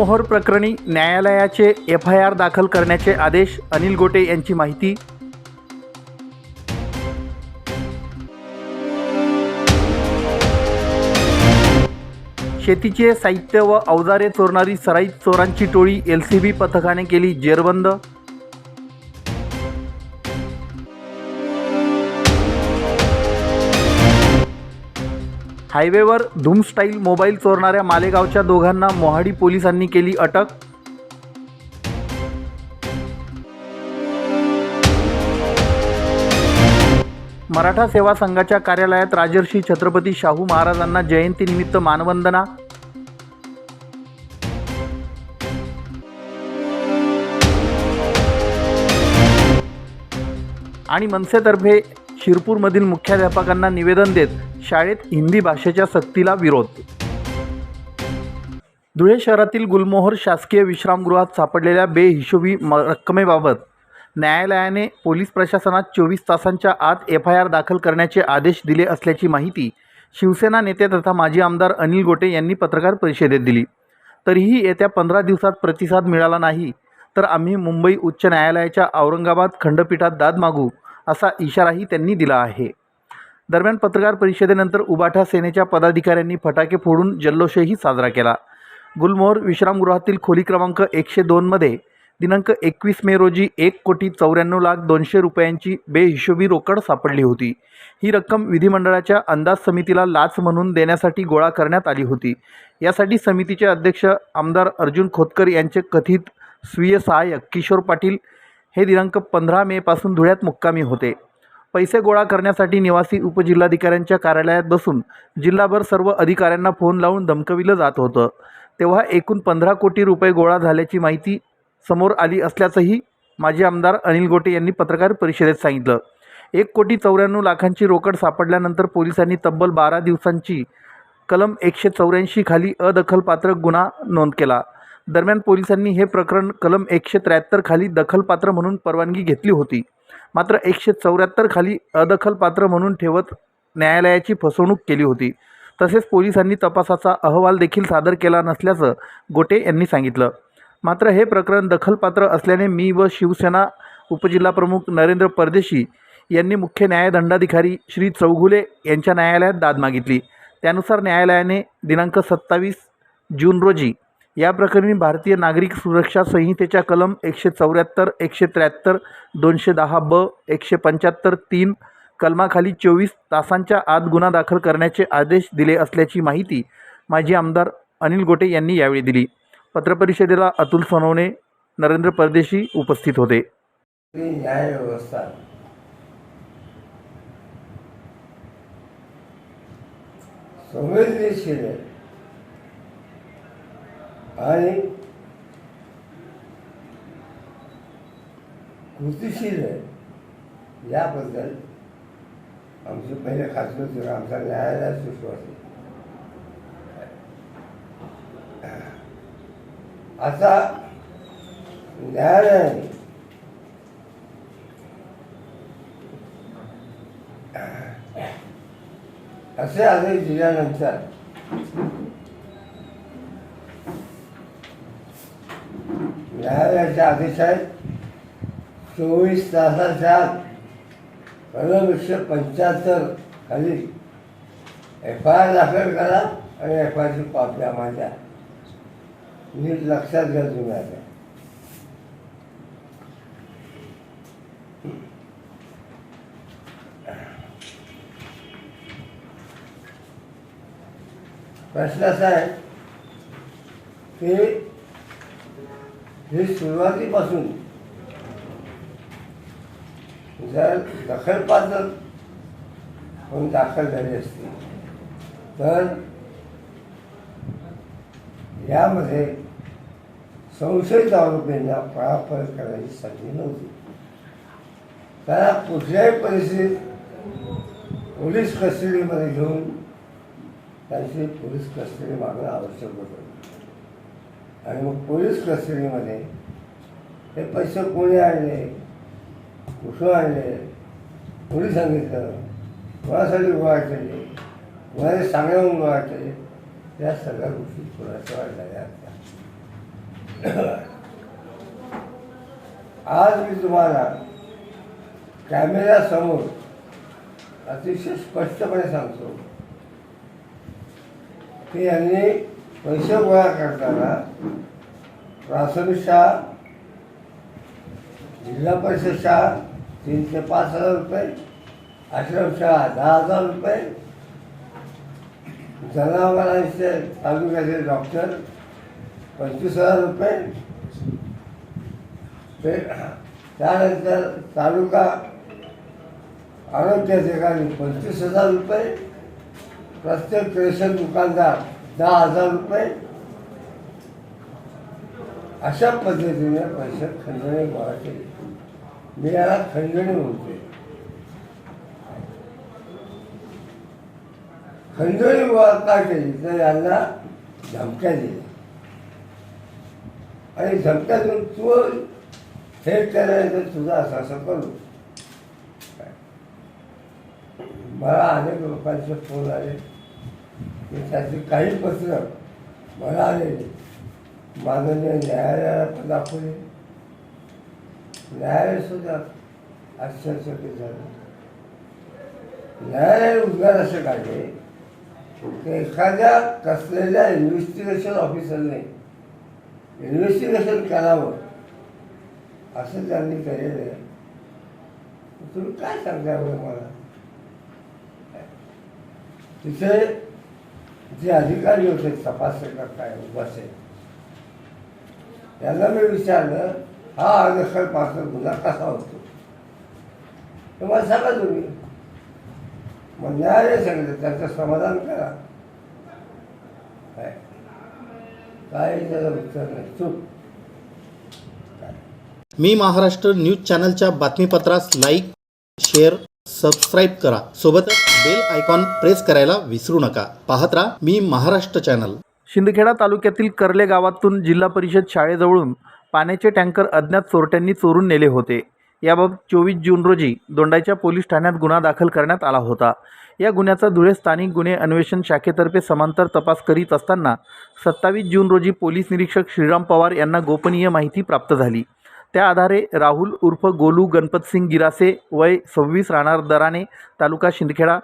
मोहर प्रकरणी न्यायालयाचे एफ आय आर दाखल करण्याचे आदेश अनिल गोटे यांची माहिती. शेतीचे साहित्य व अवजारे चोरणारी सराईत चोरांची टोळी एल सी बी पथकाने केली जेरबंद. हायवेवर धूम स्टाईल मोबाईल चोरणाऱ्या मालेगावच्या दोघांना मोहाडी पोलिसांनी केली अटक? मराठा सेवा संघाच्या कार्यालयात राजर्षी छत्रपती शाहू महाराजांना जयंतीनिमित्त मानवंदना? आणि मनसेतर्फे शिरपूरमधील मुख्याध्यापकांना निवेदन देत शाळेत हिंदी भाषेच्या सक्तीला विरोध. धुळे शहरातील गुलमोहर शासकीय विश्रामगृहात सापडलेल्या बेहिशोबी म रक्कमेबाबत न्यायालयाने पोलीस प्रशासनात चोवीस तासांच्या आत एफ आय आर दाखल करण्याचे आदेश दिले असल्याची माहिती शिवसेना नेते तथा माजी आमदार अनिल गोटे यांनी पत्रकार परिषदेत दिली. तरीही येत्या पंधरा दिवसात प्रतिसाद मिळाला नाही तर आम्ही मुंबई उच्च न्यायालयाच्या औरंगाबाद खंडपीठात दाद मागू असा इशाराही त्यांनी दिला आहे. दरम्यान पत्रकार परिषदेनंतर उबाठा सेनेच्या पदाधिकाऱ्यांनी फटाके फोडून जल्लोषही साजरा केला. गुलमोहर विश्रामगृहातील खोली क्रमांक एकशे दोनमध्ये दिनांक एकवीस मे रोजी एक कोटी चौऱ्याण्णव लाख दोनशे रुपयांची बेहिशोबी रोकड सापडली होती. ही रक्कम विधिमंडळाच्या अंदाज समितीला लाच म्हणून देण्यासाठी गोळा करण्यात आली होती. यासाठी समितीचे अध्यक्ष आमदार अर्जुन खोतकर यांचे कथित स्वीय सहाय्यक किशोर पाटील हे दिनांक पंधरा मेपासून धुळ्यात मुक्कामी होते. पैसे गोळा करण्यासाठी निवासी उपजिल्हाधिकाऱ्यांच्या कार्यालयात बसून जिल्हाभर सर्व अधिकाऱ्यांना फोन लावून धमकविलं जात होतं. तेव्हा एकूण पंधरा कोटी रुपये गोळा झाल्याची माहिती समोर आली असल्याचंही माजी आमदार अनिल गोटे यांनी पत्रकार परिषदेत सांगितलं. एक कोटी चौऱ्याण्णव लाखांची रोकड सापडल्यानंतर पोलिसांनी तब्बल बारा दिवसांची कलम एकशे चौऱ्याऐंशी खाली अदखलपात्र गुन्हा नोंद केला. दरम्यान पोलिसांनी हे प्रकरण कलम एकशे त्र्याहत्तर खाली दखलपात्र म्हणून परवानगी घेतली होती. मात्र एकशे चौऱ्याहत्तर खाली अदखलपात्र म्हणून ठेवत न्यायालयाची फसवणूक केली होती. तसेच पोलिसांनी तपासाचा अहवाल देखील सादर केला नसल्याचं गोटे यांनी सांगितलं. मात्र हे प्रकरण दखलपात्र असल्याने मी व शिवसेना उपजिल्हाप्रमुख नरेंद्र परदेशी यांनी मुख्य न्यायदंडाधिकारी श्री चौघुले यांच्या न्यायालयात दाद मागितली. त्यानुसार न्यायालयाने दिनांक सत्तावीस जून रोजी या प्रकरणी भारतीय नागरिक सुरक्षा संहितेच्या कलम एकशे चौऱ्याहत्तर एकशे त्र्याहत्तर दोनशे दहा ब एकशे पंच्याहत्तर तीन कलमाखाली चोवीस तासांच्या आत गुन्हा दाखल करण्याचे आदेश दिले असल्याची माहिती माजी आमदार अनिल गोटे यांनी यावेळी दिली. पत्रपरिषदेला अतुल सोनवणे नरेंद्र परदेशी उपस्थित होते. न्याय व्यवस्था संवेदनशील आहे. आणि कृतिशील आहे. याबद्दल आमचं पहिले खासगी होतं आमचा न्यायालयात विश्वास आता न्यायालयाने असे आदेश दिल्यानंतर न्यायालयाचे आदेश चोवीस तासाच्या आत कलम एकशे पंच्याहत्तर खाली एफ आय आर दाखल करा आणि एफ आय आरची कॉपी आम्हाला द्या नीट लक्षात घ्या तुम्ही आता प्रश्न असा आहे की हे सुरुवातीपासून जर दखलपात्र म्हणून दाखल झाली असती तर यामध्ये संशयित आरोपींना पळापळ करायची संधी नव्हती. त्याला कुठल्याही परिस्थितीत पोलीस कस्टडीमध्ये घेऊन त्यांची पोलीस कस्टडी मागणं आवश्यक होतं. आणि मग पोलीस कस्टडीमध्ये हे पैसे कोणी आणले? कुठं आणले? कोणी सांगितलं? कोणासाठी गोळा केले? कोणाने सांगण्याहून गोळा केले? या सगळ्या गोष्टी थोड्याशा वाढल्या त्या आज मी तुम्हाला कॅमेऱ्यासमोर अतिशय स्पष्टपणे सांगतो की यांनी पैसे गोळा करताना प्राथमिक शाळा जिल्हा परिषद शाळा तीन ते पाच हजार रुपये आश्रम शाळा दहा हजार रुपये. जनावरांचे तालुक्याचे डॉक्टर पंचवीस हजार रुपये. ते त्यानंतर तालुका आरोग्य अधिकारी पंचवीस हजार रुपये. प्रत्येक रेशन दुकानदार दहा हजार रुपये. अशा पद्धतीने पैशात खंडणी गोळा केली. मी याला खंडणी म्हणते खंडणी गोळा का केली? तर यांना धमक्या दिल्या. आणि धमक्या देऊन तू हे करायचं तुझा असं असं करू. मला अनेक लोकांचे फोन आले. त्याचे काही पत्र मला आले माननीय न्यायालयाला पण दाखवले न्यायालयसुद्धा आश्चर्यचकित झालं. न्यायालय उद्गार असे काढले की एखाद्या कसलेल्या इन्व्हेस्टिगेशन ऑफिसरने इन्व्हेस्टिगेशन करावं असं त्यांनी केलेलं आहे. तुम्ही काय सांगता बरं मला? तिथे जे अधिकारी होते तपासणी काय बसे यांना मी विचारलं हा आरक्षण पात्र गुन्हा कसा होतो? तर मला सांगा तुम्ही. मग न्यायालय सांगितलं त्याचं समाधान करा. काय? काय त्याला उत्तर नाही. चूक. मी महाराष्ट्र न्यूज चॅनलच्या बातमीपत्रास लाईक शेअर सबस्क्राईब करा. सोबतच बेल आयकॉन प्रेस करायला विसरू नका. पाहत राहा मी महाराष्ट्र चॅनल शिंदखेडा तालुक्यातील कर्ले गावातून जिल्हा परिषद शाळेजवळून पाण्याचे टँकर अज्ञात चोरट्यांनी चोरून नेले होते. याबाबत चोवीस जून रोजी दोंडाईच्या पोलीस ठाण्यात गुन्हा दाखल करण्यात आला होता. या गुन्ह्याचा धुळे स्थानिक गुन्हे अन्वेषण शाखेतर्फे समांतर तपास करीत असताना सत्तावीस जून रोजी पोलीस निरीक्षक श्रीराम पवार यांना गोपनीय माहिती प्राप्त झाली. त्या आधारे राहुल उर्फ गोलू गणपतसिंग गिरासे वय सव्वीस राहणार दराने तालुका शिंदखेडा.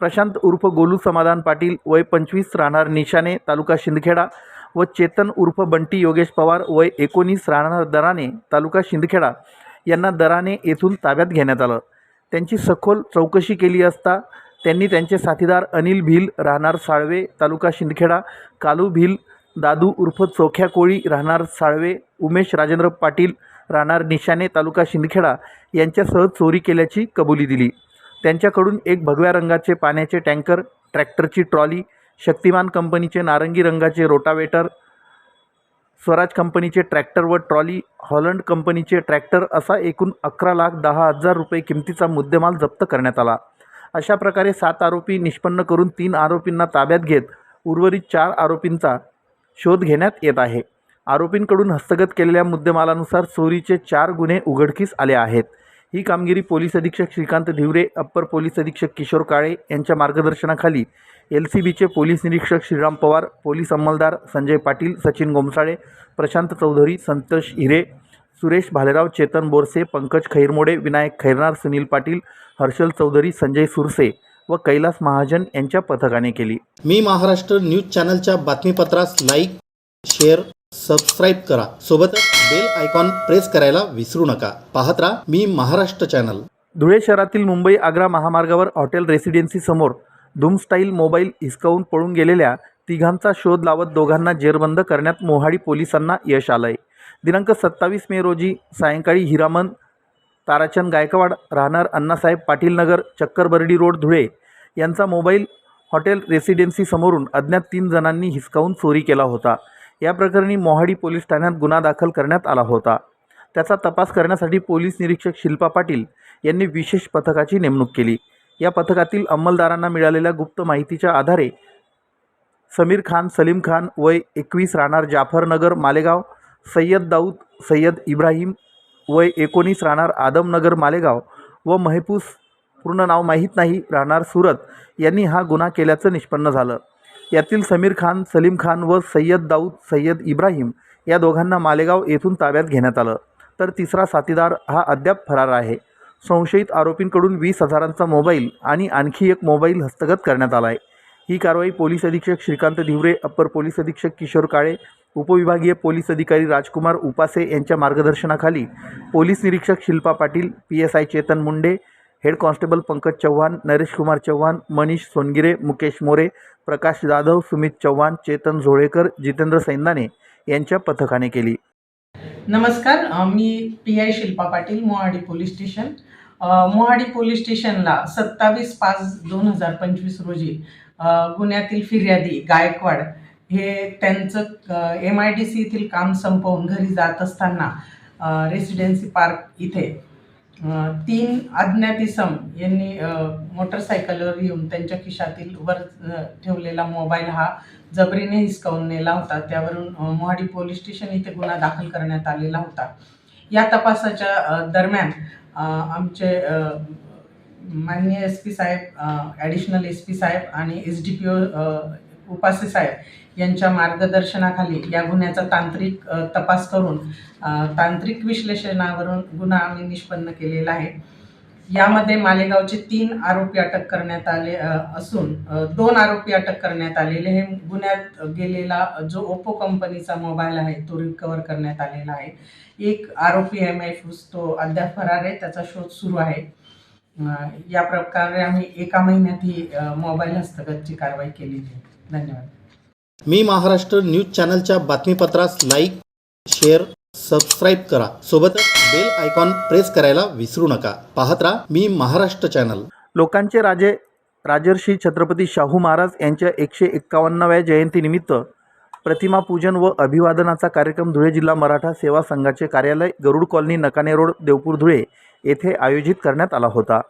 प्रशांत उर्फ गोलू समाधान पाटील वय पंचवीस राहणार निशाने तालुका शिंदखेडा. व चेतन उर्फ बंटी योगेश पवार वय एकोणीस राहणार दराने तालुका शिंदखेडा. यांना दराने येथून ताब्यात घेण्यात आलं. त्यांची सखोल चौकशी केली असता त्यांनी त्यांचे साथीदार अनिल भिल राहणार साळवे तालुका शिंदखेडा कालू भिल दादू उर्फ चोख्या कोळी राहणार साळवे उमेश राजेंद्र पाटील राहणार निशाने तालुका शिंदखेडा यांच्यासह चोरी केल्याची कबुली दिली. त्यांच्याकडून एक भगव्या रंगाचे पाण्याचे टँकर ट्रॅक्टरची ट्रॉली शक्तिमान कंपनीचे नारंगी रंगाचे रोटावेटर स्वराज कंपनीचे ट्रॅक्टर व ट्रॉली हॉलंड कंपनीचे ट्रॅक्टर असा एकूण अकरा लाख दहा हजार रुपये किमतीचा मुद्देमाल जप्त करण्यात आला. अशा प्रकारे सात आरोपी निष्पन्न करून तीन आरोपींना ताब्यात घेत उर्वरित चार आरोपींचा शोध घेण्यात येत आहे. आरोपींकडून हस्तगत केलेल्या मुद्देमालानुसार चोरीचे चार गुन्हे उघडकीस आले आहेत. ही कामगिरी पोलीस अधीक्षक श्रीकांत धिवरे अप्पर पोलीस अधीक्षक किशोर काळे यांच्या मार्गदर्शनाखाली एल सी बीचे पोलीस निरीक्षक श्रीराम पवार पोलीस अंमलदार संजय पाटील सचिन गोमसाळे प्रशांत चौधरी संतोष हिरे सुरेश भालेराव चेतन बोरसे पंकज खैरमोडे विनायक खैरनार सुनील पाटील हर्षल चौधरी संजय सुरसे व कैलास महाजन यांच्या पथकाने केली. मी महाराष्ट्र न्यूज चॅनलच्या बातमीपत्रास लाईक शेअर सबस्क्राईब करा. सोबतच बेल आयकॉन प्रेस करायला विसरू नका. पाहत राहा मी महाराष्ट्र चॅनल धुळे शहरातील मुंबई आग्रा महामार्गावर हॉटेल रेसिडेन्सी समोर धूमस्टाईल मोबाईल हिसकावून पळून गेलेल्या तिघांचा शोध लावत दोघांना जेरबंद करण्यात मोहाडी पोलिसांना यश आलं आहे दिनांक सत्तावीस मे रोजी सायंकाळी हिरामन ताराचंद गायकवाड राहणार अण्णासाहेब पाटील नगर चक्करबर्डी रोड धुळे यांचा मोबाईल हॉटेल रेसिडेन्सी समोरून अज्ञात तीन जणांनी हिसकावून चोरी केला होता. या प्रकरणी मोहाडी पोलीस ठाण्यात गुन्हा दाखल करण्यात आला होता. त्याचा तपास करण्यासाठी पोलीस निरीक्षक शिल्पा पाटील यांनी विशेष पथकाची नेमणूक केली. या पथकातील अंमलदारांना मिळालेल्या गुप्त माहितीच्या आधारे समीर खान सलीम खान वय एकवीस राहणार जाफरनगर मालेगाव सय्यद दाऊद सय्यद इब्राहिम वय एकोणीस राहणार आदमनगर मालेगाव व महपूस पूर्ण नाव माहीत नाही राहणार सुरत यांनी हा गुन्हा केल्याचं निष्पन्न झालं. यातील समीर खान सलीम खान व सय्यद दाऊद सय्यद इब्राहिम या दोघांना मालेगाव येथून ताब्यात घेण्यात आलं. तर तिसरा साथीदार हा अद्याप फरार आहे. संशयित आरोपींकडून वीस हजारांचा मोबाईल आणि आणखी एक मोबाईल हस्तगत करण्यात आला आहे ही कारवाई पोलीस अधीक्षक श्रीकांत धिवरे अप्पर पोलीस अधीक्षक किशोर काळे उपविभागीय पोलीस अधिकारी राजकुमार उपासे यांच्या मार्गदर्शनाखाली पोलीस निरीक्षक Shilpa Patil P S I Chetan Munde head constable Pankaj Chavan Naresh Kumar Chavan Manish Songire Mukesh More Prakash Jadhav Sumit Chavan Chetan Zolekar Jitendra Saindane यांच्या पथकाने केली. नमस्कार मी P I Shilpa Patil Mohadi police station. Mohadi police स्टेशनला सत्तावीस पाच दोन हजार पंचवीस रोजी गुन्ह्यातील फिर्यादी गायकवाड हे त्यांचं एम आय डी सी येथील काम संपवून घरी जात असताना रेसिडेन्सी पार्क इथे तीन अज्ञात इसम यांनी मोटरसायकलवर येऊन त्यांच्या खिशातील वर ठेवलेला मोबाईल हा जबरीने हिसकावून नेला होता. त्यावरून मोहाडी पोलीस स्टेशन इथे गुन्हा दाखल करण्यात आलेला होता. या तपासाच्या दरम्यान आमचे माननीय एस पी साहेब ॲडिशनल एस पी साहेब आणि S D P O Upase साहेब यांच्या मार्गदर्शनाखाली या गुन्ह्याचा तांत्रिक तपास करून तांत्रिक विश्लेषणावरून गुन्हा आम्ही निष्पन्न केलेला आहे. यामध्ये मालेगावचे तीन आरोपी अटक करण्यात आले असून दोन आरोपी अटक करण्यात आलेले हे गुन्ह्यात गेलेला जो ओप्पो कंपनीचा मोबाईल आहे तो रिकवर करण्यात आलेला आहे. एक आरोपी एम आय तो अद्याप फरार आहे त्याचा शोध सुरू आहे. या प्रकारे आम्ही एका महिन्यात ही मोबाईल हस्तगतची कारवाई केलेली आहे. धन्यवाद. मी महाराष्ट्र न्यूज चॅनलच्या बातमीपत्रास लाईक शेअर सबस्क्राईब करा. सोबतच बेल आयकॉन प्रेस करायला विसरू नका. पाहत राहा मी महाराष्ट्र चॅनल. लोकांचे राजे राजर्षी छत्रपती शाहू महाराज यांच्या एकशे एक्कावन्नाव्या जयंतीनिमित्त प्रतिमा पूजन व अभिवादनाचा कार्यक्रम धुळे जिल्हा मराठा सेवा संघाचे कार्यालय गरुड कॉलनी नकाने रोड देवपूर धुळे येथे आयोजित करण्यात आला होता.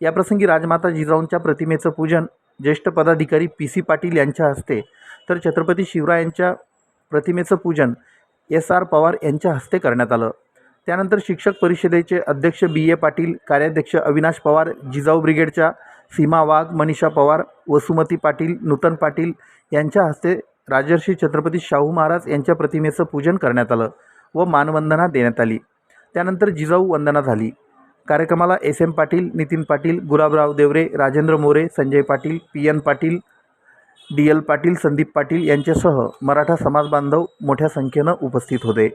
याप्रसंगी राजमाता जिजाऊंच्या प्रतिमेचं पूजन ज्येष्ठ पदाधिकारी पी सी पाटील यांच्या हस्ते तर छत्रपती शिवरायांच्या प्रतिमेचं पूजन एस आर पवार यांच्या हस्ते करण्यात आलं. त्यानंतर शिक्षक परिषदेचे अध्यक्ष बी ए पाटील कार्याध्यक्ष अविनाश पवार जिजाऊ ब्रिगेडच्या सीमा वाघ मनीषा पवार वसुमती पाटील नूतन पाटील यांच्या हस्ते राजर्षी छत्रपती शाहू महाराज यांच्या प्रतिमेचं पूजन करण्यात आलं व मानवंदना देण्यात आली. त्यानंतर जिजाऊ वंदना झाली. कार्यक्रमाला S M Patil Nitin Patil Gulabrao Deore Rajendra More Sanjay Patil P N Patil D L Patil Sandeep Patil यांच्यासह मराठा समाज बांधव मोठ्या संख्येनं उपस्थित होते.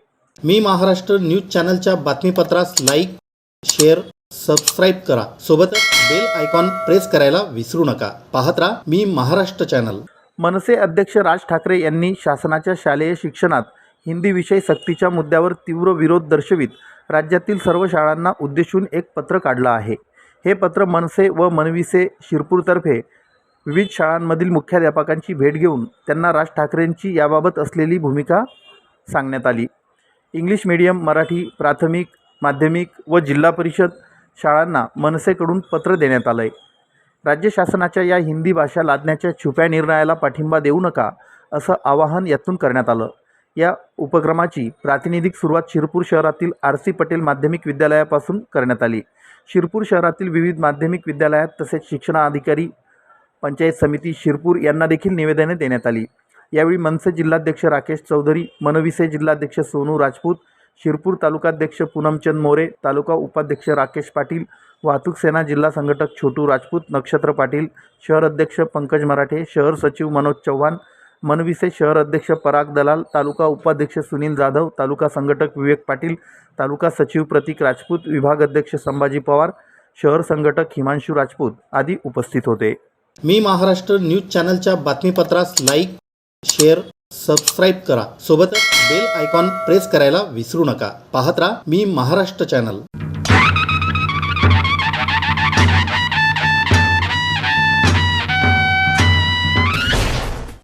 मी महाराष्ट्र न्यूज चॅनलच्या बातमीपत्रास लाईक शेअर सबस्क्राईब करा. सोबतच बेल आयकॉन प्रेस करायला विसरू नका. पाहत राहा मी महाराष्ट्र चॅनल. मनसे अध्यक्ष राज ठाकरे यांनी शासनाच्या शालेय शिक्षणात हिंदी विषय सक्तीच्या मुद्द्यावर तीव्र विरोध दर्शवित राज्यातील सर्व शाळांना उद्देशून एक पत्र काढलं आहे. हे पत्र मनसे व मनविसे शिरपूरतर्फे विविध शाळांमधील मुख्याध्यापकांची भेट घेऊन त्यांना राज ठाकरेंची याबाबत असलेली भूमिका सांगण्यात आली. इंग्लिश मीडियम मराठी प्राथमिक माध्यमिक व जिल्हा परिषद शाळांना मनसेकडून पत्र देण्यात आलं आहे राज्य शासनाच्या या हिंदी भाषा लादण्याच्या छुप्या निर्णयाला पाठिंबा देऊ नका असं आवाहन यातून करण्यात आलं. या उपक्रमाची प्रातिनिधिक सुरुवात शिरपूर शहरातील आर सी पटेल माध्यमिक विद्यालयापासून करण्यात आली. शिरपूर शहरातील विविध माध्यमिक विद्यालयात तसेच शिक्षणाधिकारी पंचायत समिती शिरपूर यांना देखील निवेदने देण्यात आली. यावेळी मनसे जिल्हाध्यक्ष राकेश चौधरी मनविसे जिल्हाध्यक्ष सोनू राजपूत शिरपूर तालुकाध्यक्ष पूनमचंद मोरे तालुका उपाध्यक्ष राकेश पाटील वाहतूक सेना जिल्हा संघटक छोटू राजपूत नक्षत्र पाटील शहर अध्यक्ष पंकज मराठे शहर सचिव मनोज चव्हाण मनविसे शहर अध्यक्ष पराग दलाल तालुका उपाध्यक्ष सुनील जाधव तालुका संघटक विवेक पाटील तालुका सचिव प्रतीक राजपूत विभाग अध्यक्ष संभाजी पवार शहर संघटक हिमांशू राजपूत आदी उपस्थित होते. मी महाराष्ट्र न्यूज चॅनलच्या बातमीपत्रास लाईक शेअर सबस्क्राईब करा. सोबतच बेल आयकॉन प्रेस करायला विसरू नका. पाहत राहा मी महाराष्ट्र चॅनल.